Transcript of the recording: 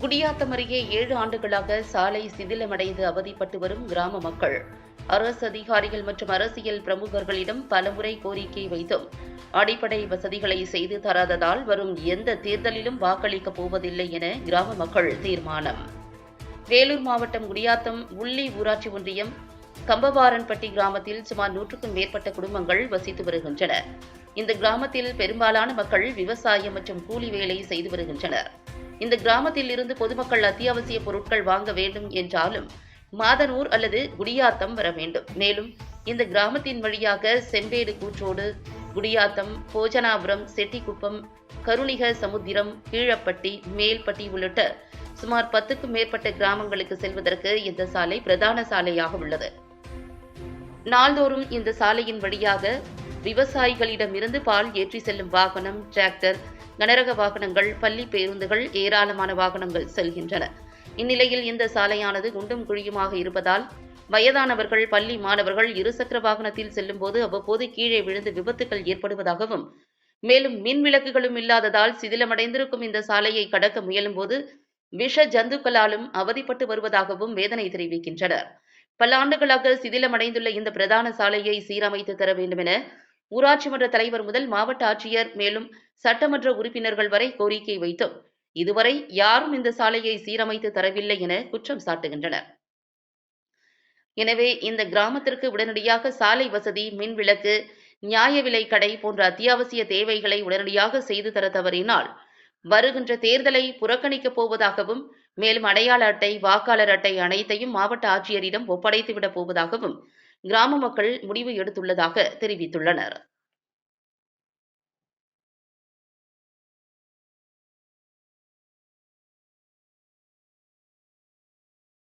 குடியாத்தம் அருகே ஏழு ஆண்டுகளாக சாலை சிதிலமடைந்து அவதிப்பட்டு வரும் கிராம மக்கள். அரசு அதிகாரிகள் மற்றும் அரசியல் பிரமுகர்களிடம் பலமுறை கோரிக்கை வைத்தும் அடிப்படை வசதிகளை செய்து தராததால் வரும் எந்த தேர்தலிலும் வாக்களிக்கப் போவதில்லை என கிராம மக்கள் தீர்மானம். வேலூர் மாவட்டம் குடியாத்தம் உள்ளி ஊராட்சி ஒன்றியம் கம்பவாரன்பட்டி கிராமத்தில் சுமார் நூற்றுக்கும் மேற்பட்ட குடும்பங்கள் வசித்து வருகின்றன. இந்த கிராமத்தில் பெரும்பாலான மக்கள் விவசாயம் மற்றும் கூலி வேலை செய்து வருகின்றனர். இந்த கிராமத்தில் இருந்து பொதுமக்கள் அத்தியாவசிய பொருட்கள் வாங்க வேண்டும் என்றாலும் மாதனூர் அல்லது குடியாத்தம் வர வேண்டும். மேலும் இந்த கிராமத்தின் வழியாக செம்பேடு கூற்றோடு குடியாத்தம் போஜனாபுரம் செட்டிக்குப்பம் கருணிக சமுத்திரம் கீழப்பட்டி மேல்பட்டி உள்ளிட்ட சுமார் பத்துக்கும் மேற்பட்ட கிராமங்களுக்கு செல்வதற்கு இந்த சாலை பிரதான சாலையாக உள்ளது. நாள்தோறும் இந்த சாலையின் வழியாக விவசாயிகளிடமிருந்து பால் ஏற்றி செல்லும் வாகனம் டிராக்டர் கனரக வாகனங்கள் பள்ளி பேருந்துகள் ஏராளமான வாகனங்கள் செல்கின்றன. இந்நிலையில் இந்த சாலையானது குண்டும் குழியுமாக இருப்பதால் வயதானவர்கள் பள்ளி மாணவர்கள் இருசக்கர வாகனத்தில் செல்லும்போது அவ்வப்போது கீழே விழுந்து விபத்துகள் ஏற்படுவதாகவும் மேலும் மின் விளக்குகளும் இல்லாததால் சிதிலமடைந்திருக்கும் இந்த சாலையை கடக்க முயலும்போது விஷ ஜந்துக்களாலும் அவதிப்பட்டு வருவதாகவும் வேதனை தெரிவிக்கின்றனர். பல ஆண்டுகளாக சிதிலமடைந்துள்ள இந்த பிரதான சாலையை சீரமைத்து தர வேண்டும் என ஊராட்சி மன்ற தலைவர் முதல் மாவட்ட ஆட்சியர் மேலும் சட்டமன்ற உறுப்பினர்கள் வரை கோரிக்கை வைத்தும். இதுவரை யாரும் இந்த சாலையை சீரமைத்து தரவில்லை என குற்றம் சாட்டுகின்றனர். எனவே இந்த கிராமத்திற்கு உடனடியாக சாலை வசதி மின் விளக்கு நியாய விலை கடை போன்ற அத்தியாவசிய தேவைகளை உடனடியாக செய்து தர தவறினால் வருகின்ற தேர்தலை புறக்கணிக்கப் போவதாகவும் மேலும் அடையாள அட்டை வாக்காளர் அட்டை அனைத்தையும் மாவட்ட ஆட்சியரிடம் ஒப்படைத்துவிடப் போவதாகவும் கிராம மக்கள் முடிவு எடுத்துள்ளதாக தெரிவித்துள்ளனர்.